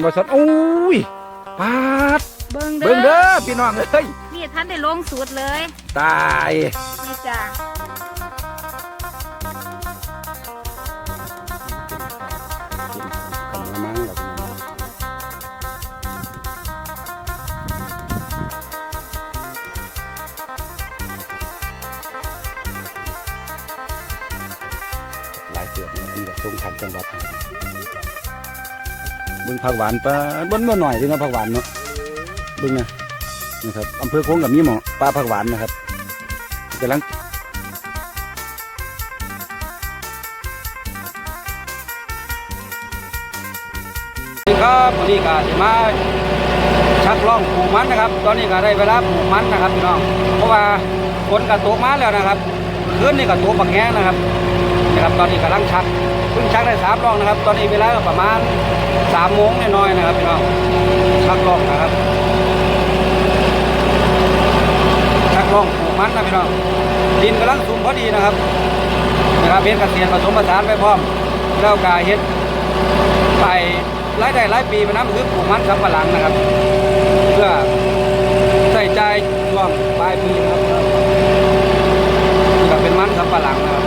หวานบ่สดอุ้ยปาดเบิ่งเบิ่งเด้เด้ออพี่น้องเอ้ยนี่ท่านได้ลงสูตรเลยตายนี่จ้ะกำลังมังแล้วพี่น้องหลายเสือกนะมีแบบทรงขันจังหวัดเบิ่งผักหวานปลาบนเมื่อหน่อยถึงเอาผักหวานเนาะเบิ่งนะนะครับอำเภอโค้งกับมีหมอปลาผักหวานนะครับกำลังครับวันนี้ก็สิมาชักล่องปลูกมันนะครับ ตอนนี้ก็ได้เวลาปลูกมันนะครับพี่น้อง เพราะว่าฝนก็ตกมาแล้วนะครับคืนนี้ก็ตกบักแห้งนะครับนะครับ ตอนนี้กำลังชัก พิ่งชักได้สามล่องนะครับ ตอนนี้เวลาประมาณสามโมงน้อยๆนะครับพี่น้องชักล่องนะครับชักล่องปลูกมันนะพี่น้องดินกำลังสูงพอดีนะครับนะครับเฮ็ดกระเกษตรผสมผสานไปพร้อมแล้วก็เฮ็ดไปรายได้รายปีไปน้ำคือปลูกมันสำปะหลังนะครับ เพื่อใส่ใจช่วงปลายปีนะครับนี่ก็เป็นมันสำปะหลังนะครับ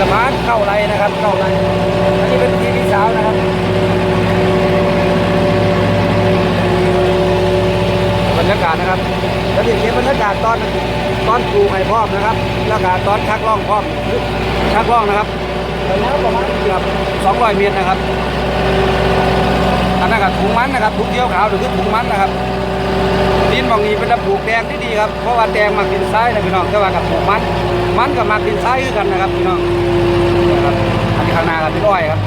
อันนี้กับมันเข้าไรนะครับเข้าไรอันนี้เป็นทีพี่สาวนะครับบรรยากาศนะครับแล้วนี่เป็นบรรยากาศตอนตอนปลูกให้พร้อมนะครับแล้วก็ตอนชักล่องพร้อมชักล่องนะครับระยะประมาณเกือบ200 เมตรนะครับอันนั้นก็ถุงมันนะครับถุงเดียวขาวหรือคือถุงมันนะครับ ดินบางนี้เป็นระปลูกแดงที่ดีครับเพราะว่าแดงมากินซ้ายนะพี่น้องแต่ว่ากับปลูกมันมันกับมากินซ้ายคือกันนะครับพี่น้องนะครับอันนี้ข้างหน้ากับพี่อ้อยครับ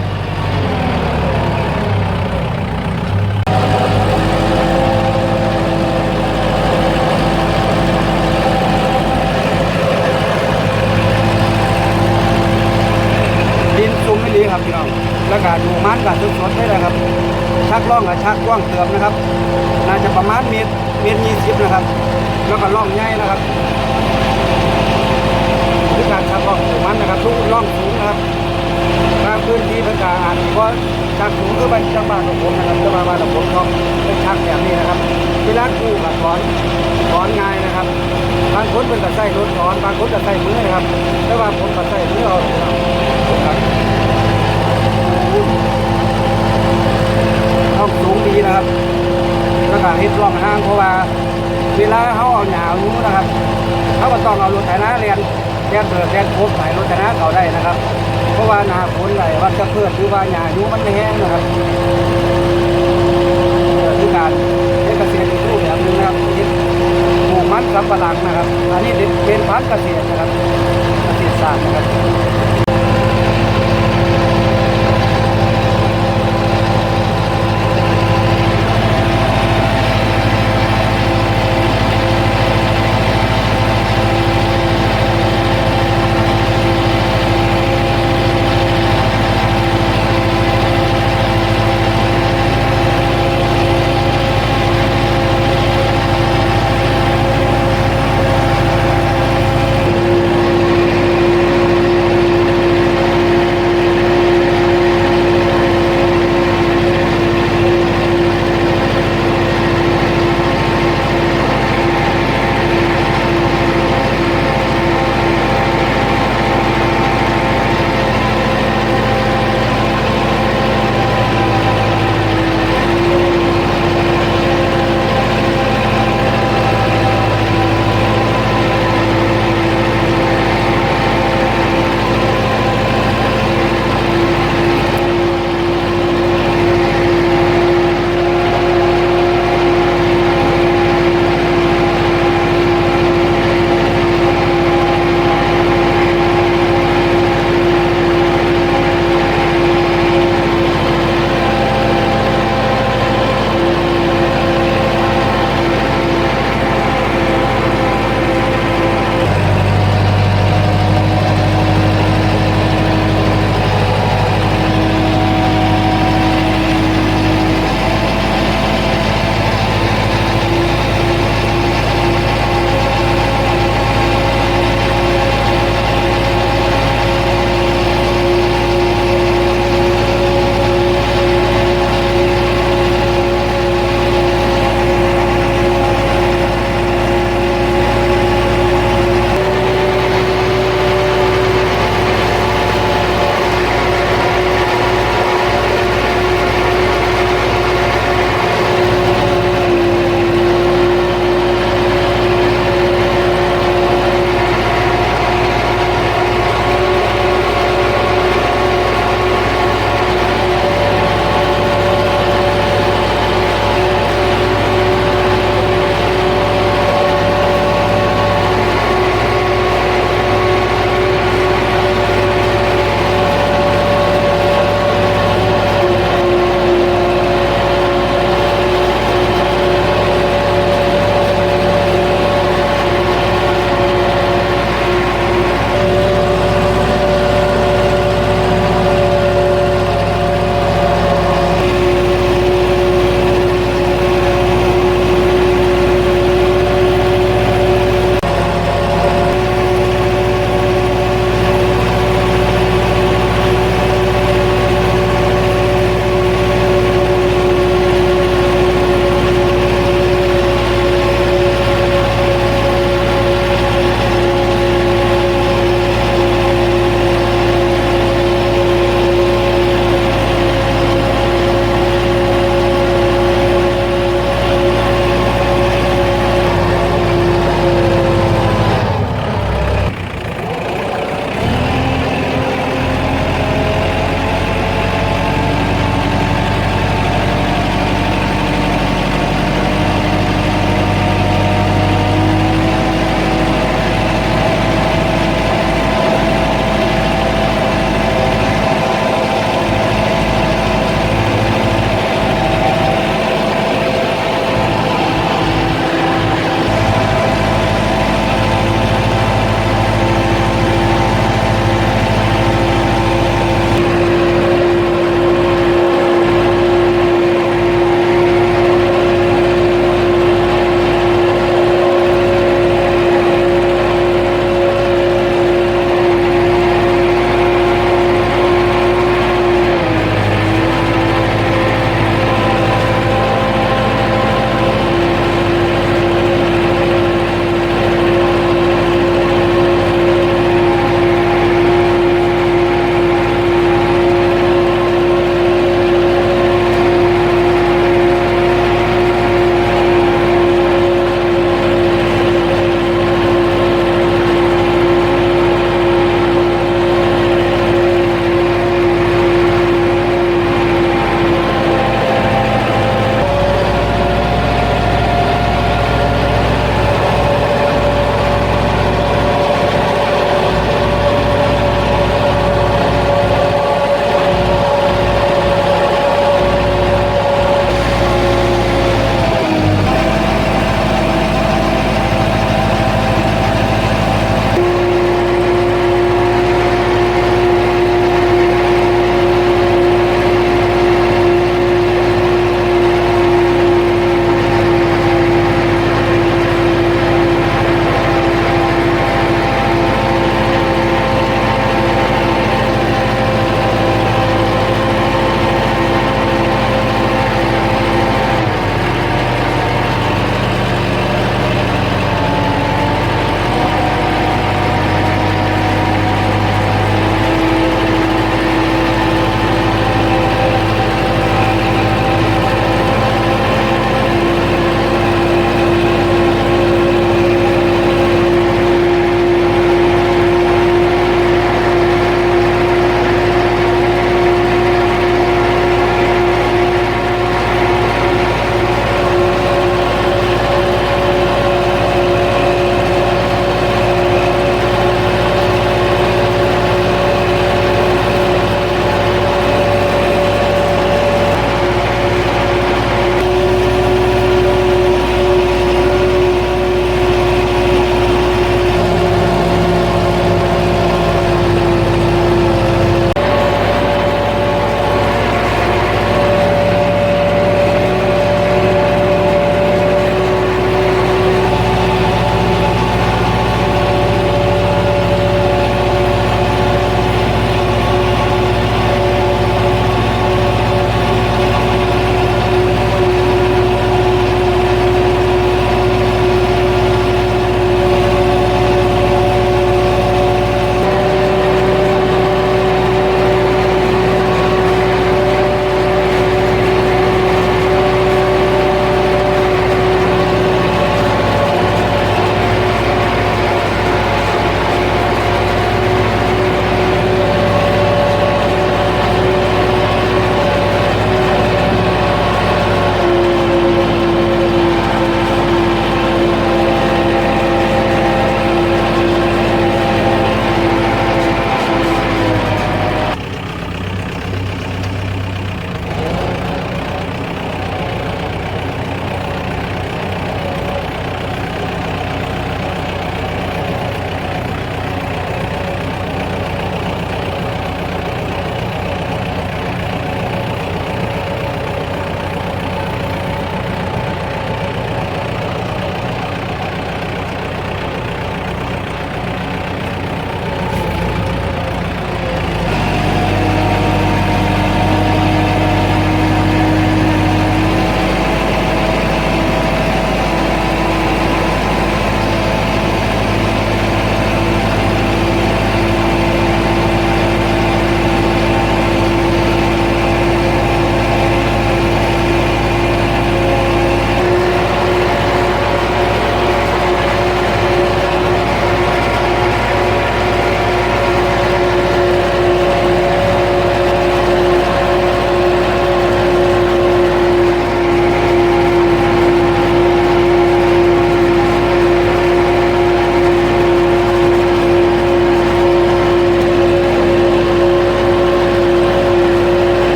ดินซุ่มไม่ดีครับพี่น้องแล้วก็ดูมันกับสดได้เลยครับ ชักล่องกับชักกว้างเติมนะครับ น่าจะประมาณเมตร เมตรยี่สิบนะครับ แล้วก็ล่องใหญ่นะครับคือการชักล่องสูงมันนะครับ ทุกล่องสูงนะครับบางพื้นที่เป็นการอาจว่าชักสูงคือไปจังบ้านของผมนะครับจังบ้านของผมเขาเป็นชักแบบนี้นะครับ เวลากู้กับถอนถอนง่ายนะครับ บางคนเป็นกับใส่รถถอน บางคนกับใส่มือนะครับแต่ว่าผมกับใส่มือเอาครับต้องสูงดีนะครับ แล้วก็เฮ็ดร่องห้างเพราะว่าเวลาเขาเอาหนาวนู้นะครับเขาก็ต้องเอารถไถนาเรียนเรียนเบิกเรียนโคบใส่รถไถนาเขาได้นะครับ เพราะว่าหนาฝนไหลวัดจะเพื่อหรือว่าหญ้าอยู่มันไม่แห้งนะครับเอ่อคือการเฮ็ดเกษตรอีกรูปแบบนึงนะครับเฮ็ดปลูกมันสำปะหลังนะครับ อันนี้เป็นพันธุ์เกษตรนะครับเกษตรศาสตร์นะครับ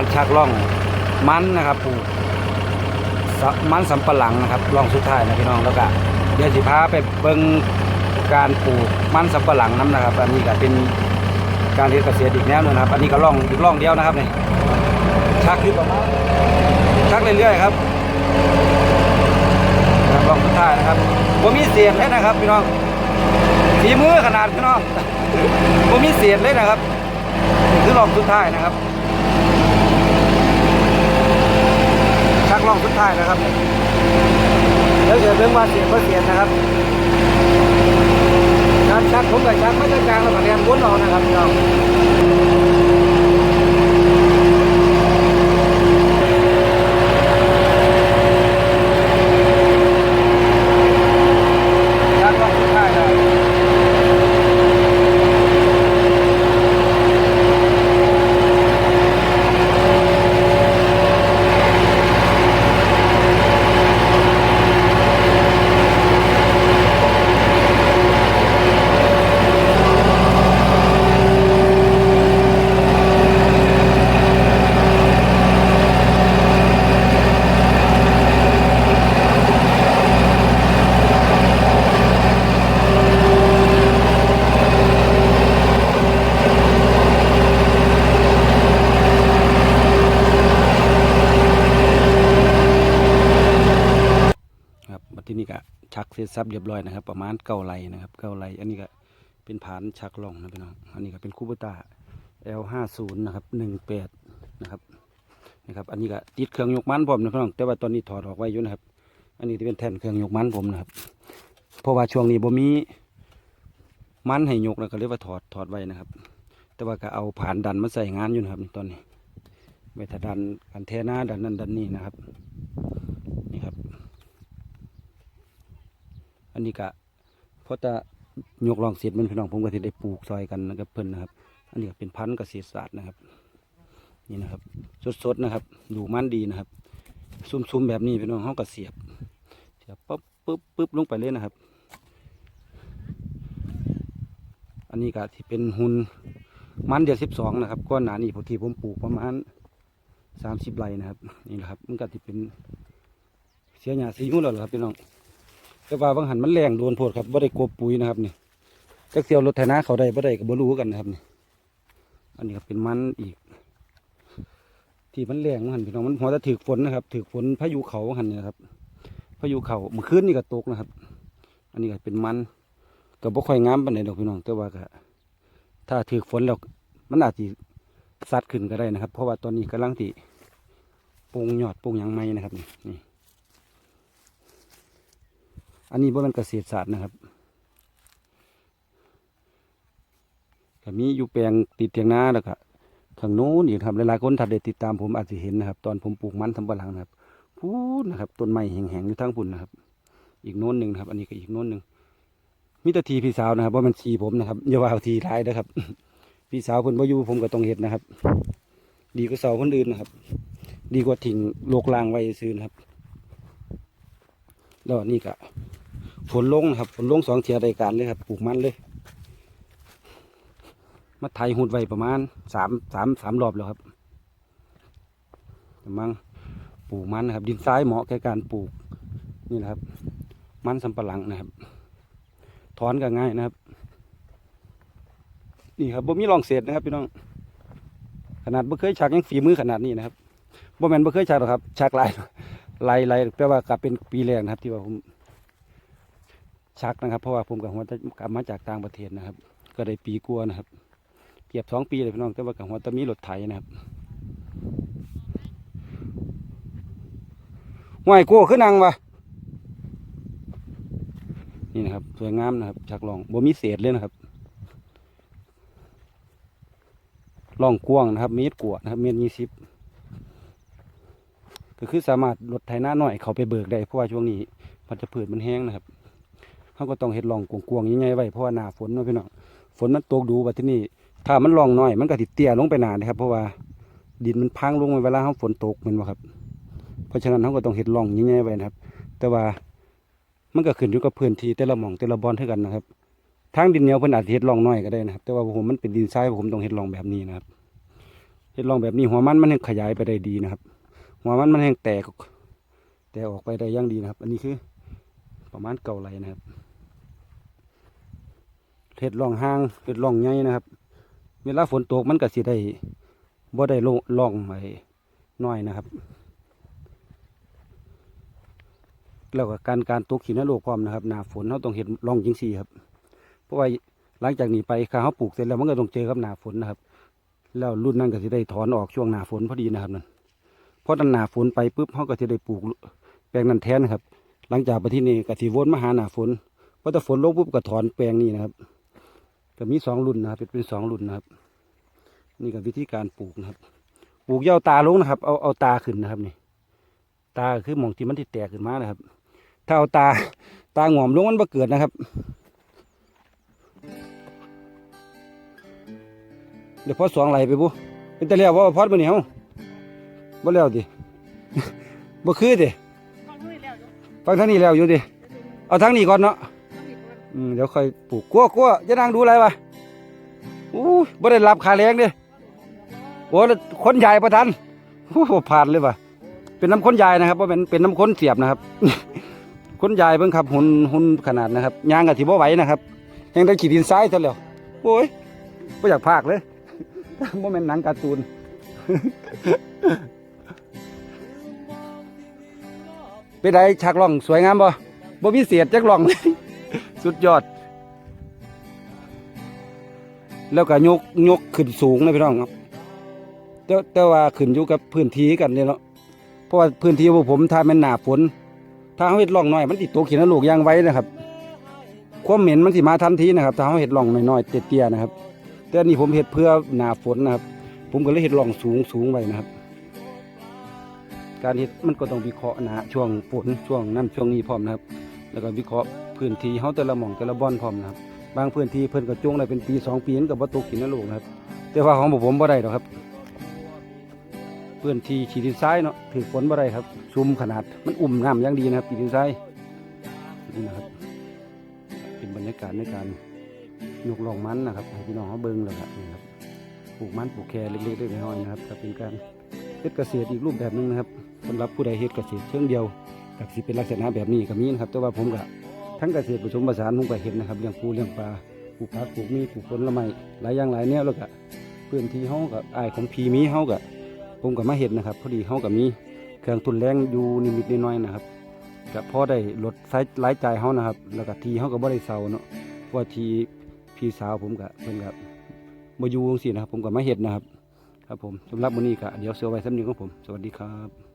การชักล่องมันนะครับปลูกมันสำปะหลังนะครับล่องสุดท้ายนะพี่น้องแล้วก็เดี๋ยวสิพาไปเบิ่งการปลูกมันสำปะหลังน้ำนะครับ อันนี้ก็เป็นการเรียนเกษตรอีกแนวหนึงนะครับ อันนี้ก็ล่องอีกล่องเดียวนะครับนี่ชักอยู่ประมาณชักเรื่อยๆครับครับล่องสุดท้ายนะครับผมมีเสียงเลยนะครับพี่น้องฝีมือขนาดพี่น้องผมมีเสียงเลยนะครับนี่คือล่องสุดท้ายนะครับางล่องสุดท้ายนะครับแล้วเดี๋ยวเรื่องว่าเสียงว่าเสียงนะครับการชักผมกับชักไม่กลางแล้วก็เรียนวนเอานะครับพี่น้องชักล่องสุดท้ายนะครับ ครับมาที่ นี่ก็ชักเสร็จสับเรียบร้อยนะครับ ประมาณเก้าไหลนะครับเก้าไหลอันนี้ก็เป็นผานชักล่องนะพี่น้องอันนี้ก็เป็นคูเปต้า L ห้าศูนย์นะครับหนึ่งแปดนะครับนะครับ อันนี้ก็ติดเครื่องยกมันผมนะพี่น้องแต่ว่าตอนนี้ถอดออกไว้อยู่นะครับ อันนี้ที่เป็นแท่นเครื่องยกมันผมนะครับเพราะว่าช่วงนี้บ่มีมันให้ยกแล้วก็เลยกว่าถอดถอดไว้นะครับ แต่ว่าก็เอาผ่านดันมาใส่งานอยู่นะครับตอนนี้ไว้ถ้าดันกันแท่หน้าดันนั่นดันนี่นะครับ อันนี้ก็เพราะจะยกลองเสร็จมันพี่น้องผมก็จะได้ปลูกซอยกันนะครับเพิ่นนะครับ อันนี้ก็เป็นพันธุ์เกษตรศาสตร์นะครับ นี่นะครับ สดๆนะครับ อยู่มันดีนะครับ ซุ่มๆแบบนี้พี่น้องเขาก็เสียบเสียบปุ๊บปุ๊บปุ๊บลงไปเลยนะครับ อันนี้ก็ที่เป็นหุ่นมันเดือนสิบสองนะครับก้อนหนานี่ผมที่ผมปลูกประมาณสามสิบไร่นะครับนี่แหละครับ มันก็ที่เป็นเสียหญ้าสีหุ่นแล้วครับพี่น้อง แต่ว่าบางหันมันแรงโดนโพดครับบ่ได้กบปุ๋ยนะครับนี่จักเสียวรถไถนาเขาได้บ่ได้ก็บ่รู้กันนะครับนี่ อันนี้ก็เป็นมันอีก ที่มันแรงบางหันพี่น้องมันหัวจะถือฝนนะครับถือฝนพายุเขาบาหันนี่ครับพายุเขาเมื่อคืนนี่ก็ตกนะครับ อันนี้ก็เป็นมันก็บ่ค่อยงามปานใดดอกพี่น้องแต่ว่าก็ถ้าถือฝนแล้วมันอาจจะสัดขึ้นก็ได้นะครับ เพราะว่าตอนนี้กำลังที่ปลูงยอดปลูงยางไม้นะครับนี่นี่ อันนี้บ่เป็นเกษตรศาสตร์นะครับก็มีอยู่แปลงติดเทียงนาแล้วก็ข้างโน้นอีกครับหลายๆคนถ้าได้ติดตามผมอาจจะเห็นนะครับ ตอนผมปลูกมันสำปะหลังนะครับพูดนะครับต้นไม้แห้งๆอยู่ทั้งพุ่นนะครับ อีกโน้นหนึ่งนะครับ อันนี้ก็อีกโน้นหนึ่งมิตรทีพี่สาวนะครับว่ามันทีผมนะครับอย่าว่าเอาทีท้ายนะครับ พี่สาวคนบ่อยู่ผมก็ต้องเห็ดนะครับ ดีกว่าเสาคนอื่นนะครับ ดีกว่าทิ้งโลกลางไว้ซื้อนะครับแล้วนี่ก็ ฝนลงนะครับฝนลงสองเทียรายการเลยครับปลูกมันเลย มาไถหุดไว้ประมาณสามสามสามรอบแล้วครับกำลังปลูกมันนะครับ ดินทรายเหมาะแก่การปลูกนี่นะครับ มันสำปะหลังนะครับ ถอนก็ง่ายนะครับ นี่ครับบ่มีรองเศษนะครับพี่น้อง ขนาดบ่เคยชักยังฝีมือขนาดนี้นะครับบ่แมนบ่เคยชักหรอกครับชักลายลายลายแปลว่ากลับเป็นปีแรกนะครับ ที่ว่าผม ชักนะครับ เพราะว่าผมกับหัวจะกลับมาจากต่างประเทศนะครับ ก็ได้ปีกลัวนะครับ เกียบสองปีเลยพี่น้องแต่ว่ากับหัวจะมีรถไถนะครับห้วยโก้ขึ้นนังวะนี่นะครับสวยงามนะครับชักลองบ่มีเศษเลยนะครับล่องกว้างนะครับเมตรกว่านะครับเมตรยี่สิบก็คือสามารถรถไถหน้าหน่อยเขาไปเบิกได้เพราะว่าช่วงนี้มันจะผืดมันแห้งนะครับ เขาก็ต้องเฮ็ดรองกวงๆยังไงไว้เพราะว่าหน้าฝนเนาะพี่น้องฝนมันตกดูบัดที่นี่ถ้ามันรองน้อย มันก็ติดเตี้ยลงไปหนานะครับ เพราะว่าดินมันพังลงเวลาเขาฝนตกแมันบ่ครับ เพราะฉะนั้นเขาก็ต้องเฮ็ดรองยังไงไว้นะครับ แต่ว่ามันก็ขึ้นอยู่กับพื้นที่แต่ละหม่องแต่ละบอนเท่ากันนะครับทางดินเหนียวเพิ่นอาจจะเฮ็ดรองน้อยก็ได้นะครับ แต่ว่าผมมันเป็นดินทรายผมต้องเฮ็ดรองแบบนี้นะครับเฮ็ดรองแบบนี้หัวมันมันยังขยายไปได้ดีนะครับหัวมันมันยังแตก แตกออกไปได้ย่างดีนะครับ อันนี้คือประมาณเก่าไรนะครับ เฮ็ดร่องห้างเฮ็ดร่องใหญ่นะครับ เวลาฝนตกมันก็สิได้บ่ได้โลร่องไว้น้อยนะครับ แล้วก็การการตกขีนโลกพร้อมนะครับหนาฝนเราต้องเห็นร่องจังซี่ครับ เพราะว่าหลังจากนี้ไปข้าเขาปลูกเสร็จแล้วมันก็ต้องเจอกับหนาฝนนะครับ แล้วรุ่นนั้นก็จะได้ถอนออกช่วงหนาฝนพอดีนะครับนั่นเพราะนั้นหนาฝนไปปุ๊บเขาก็จะได้ปลูกแปลงนั้นแทนนะครับ หลังจากไปที่นี่ก็สิวนมาหาหนาฝนพอแต่ฝนลงปุ๊บก็ถอนแปลงนี้นะครับ ก็มีสองรุ่นนะครับเป็นเป็นสองรุ่นนะครับ นี่ก็วิธีการปลูกนะครับ ปลูกอยาเอาตาลงนะครับ เอาเอาตาขึ้นนะครับนี่ ตาคือหมองที่มันที่แตกขึ้นมานะครับ ถ้าเอาตาตาหงอมลงมันบ่เกิดนะครับเดี๋ยวพอสองไหลไปบุเป็นตะเลียวว่าพอดบ่เหนียวบ่แล้วดิบ่คือดิฟังทางนี้แล้วอยู่ดิ เอาทางนี้ก่อนเนาะ อืมเดี๋ยวค่อยปลูกกลัวกลัวจะนั่งดูอะไรวะอู้บ่ได้รับค่าแรงเด้โอ้แล้วคนใหญ่ประทันโอ้ผ่านเลยวะเป็นน้ำคนใหญ่นะครับว่าเป็นเป็นน้ำคนเสียบนะครับคนใหญ่เบิ่งครับหุ่นหุ่นขนาดนะครับยางกะที่บ่ไหวนะครับยังได้ขีดดินทรายเท่าแล้วโอ้ยบ่อยากพากเลยบ่แม่นหนังการ์ตูนเป็นไดฉากล่องสวยงามบ่บ่มีเสียดจักล่องเลย สุดยอด แล้วก็ยกยกขึ้นสูงนะพี่น้องครับแต่แต่ว่าขึ้นอยู่กับพื้นที่กันเนี่ยเนาะเพราะว่าพื้นที่ของผมถ้ามันหนาฝน ถ้าเขาเห็ดร่องน้อยมันติดตัวขีนลูกยางไว้นะครับ ความเหม็นมันสิมาทันทีนะครับ ถ้าเขาเห็ดร่องน้อยๆเตี้ยๆนะครับ แต่อันนี้ผมเห็ดเพื่อหนาฝนนะครับ ผมก็เลยเห็ดร่องสูงสูงไว้นะครับ การเห็ดมันก็ต้องวิเคราะห์นะฮะช่วงฝนช่วงนั้นช่วงนี้พร้อมนะครับ แล้วก็วิเคราะห์ พื้นที่เขาแต่ละหม่องแต่ละบ่อนพร้อมนะครับบางพื้นที่เพิ่นก็จงได้เป็นปีสองปีนั้นกับวัตถุกินนลูกนะครับ แต่ว่าของผมบ่ได้หรอกครับพื้นที่ขีดินทรายเนาะถือฝนบ่ได้ครับซุ่มขนาดมันอุ่มน้ำอย่างดีนะครับขีดินทรายนี่นะครับ เป็นบรรยากาศในการยกลองมันนะครับให้พี่น้องเขาเบิ่งแล้วครับนี่ครับปลูกมันปลูกแคเล็กๆน้อยๆนะครับก็เป็นการเฮ็ดเกษตรอีกรูปแบบหนึงนะครับสำหรับผู้ใดเฮ็ดเกษตรเชิงเดียวกับสิเป็นลักษณะแบบนี้ก็มีนะครับ แต่ว่าผมก็ ทั้งเกษตรผสมผสานผมก็เห็นนะครับเลี้ยงปูเลี้ยงปลาปลูกผักปลูกมีปลูกผลไม้หลายอย่างหลายแนวแล้วก็พื้นที่เฮากับอายของพีมีเฮาก็ผมก็มาเห็นนะครับ พอดีเฮาก็มีเครื่องทุนแรงอยู่นิดๆน้อยๆนะครับก็พอได้ลดไซส์รายจ่ายเฮานะครับ แล้วก็ทีเฮาก็บ่ได้เซาเนาะเพราะว่าทีพี่สาวผมก็เพิ่นก็บ่อยู่จังซี่นะครับ ผมก็มาเฮ็ดนะครับ ครับผมสำหรับมื้อนี้ก็เดี๋ยวเสือไว้สำนึกของผม สวัสดีครับ